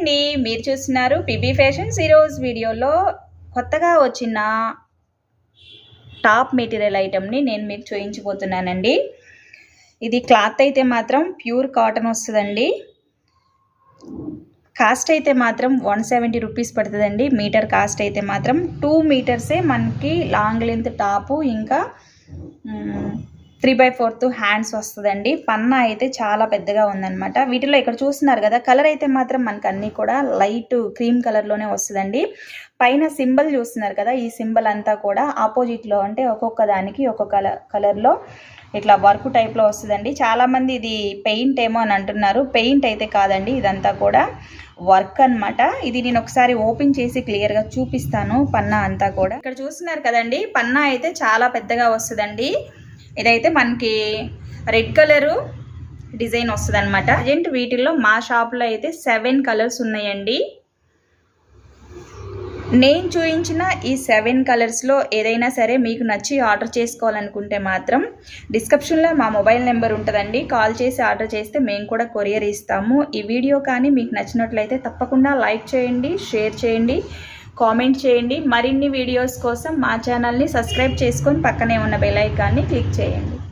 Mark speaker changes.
Speaker 1: అండి మీరు చూస్తున్నారు పిబి ఫ్యాషన్స్ ఈరోజు వీడియోలో కొత్తగా వచ్చిన టాప్ మెటీరియల్ ఐటెంని నేను మీకు చూపించబోతున్నానండి. ఇది క్లాత్ అయితే మాత్రం ప్యూర్ కాటన్ వస్తుందండి. కాస్ట్ అయితే మాత్రం వన్ సెవెంటీ రూపీస్ పడుతుందండి. మీటర్ కాస్ట్ అయితే మాత్రం టూ మీటర్సే మనకి లాంగ్ లెంత్ టాపు ఇంకా త్రీ బై ఫోర్త్ హ్యాండ్స్ వస్తుందండి. పన్నా అయితే చాలా పెద్దగా ఉందన్నమాట. వీటిలో ఇక్కడ చూస్తున్నారు కదా కలర్ అయితే మాత్రం మనకు అన్నీ కూడా లైట్ క్రీమ్ కలర్లోనే వస్తుందండి. పైన సింబల్ చూస్తున్నారు కదా ఈ సింబల్ అంతా కూడా ఆపోజిట్లో అంటే ఒక్కొక్క దానికి ఒక్కొక్క కలర్లో ఇట్లా వర్క్ టైప్లో వస్తుందండి. చాలామంది ఇది పెయింట్ ఏమో అని అంటున్నారు. పెయింట్ అయితే కాదండి ఇదంతా కూడా వర్క్ అనమాట ఇది నేను ఒకసారి ఓపెన్ చేసి క్లియర్గా చూపిస్తాను పన్నా అంతా కూడా. ఇక్కడ చూస్తున్నారు కదండి పన్నా అయితే చాలా పెద్దగా వస్తుందండి. ఇదైతే మనకి రెడ్ కలరు డిజైన్ వస్తుంది అనమాట ప్రజెంట్ వీటిల్లో మా షాప్లో అయితే సెవెన్ కలర్స్ ఉన్నాయండి. నేను చూపించిన ఈ సెవెన్ కలర్స్లో ఏదైనా సరే మీకు నచ్చి ఆర్డర్ చేసుకోవాలనుకుంటే మాత్రం డిస్క్రిప్షన్లో మా మొబైల్ నెంబర్ ఉంటుందండి. కాల్ చేసి ఆర్డర్ చేస్తే మేము కూడా కొరియర్ ఇస్తాము. ఈ వీడియో కానీ మీకు నచ్చినట్లయితే తప్పకుండా లైక్ చేయండి షేర్ చేయండి. కామెంట్ చేయండి. మరిన్ని వీడియోస్ కోసం మా ఛానల్ని సబ్స్క్రైబ్ చేసుకొని పక్కనే ఉన్న బెల్ ఐకాన్ని క్లిక్ చేయండి.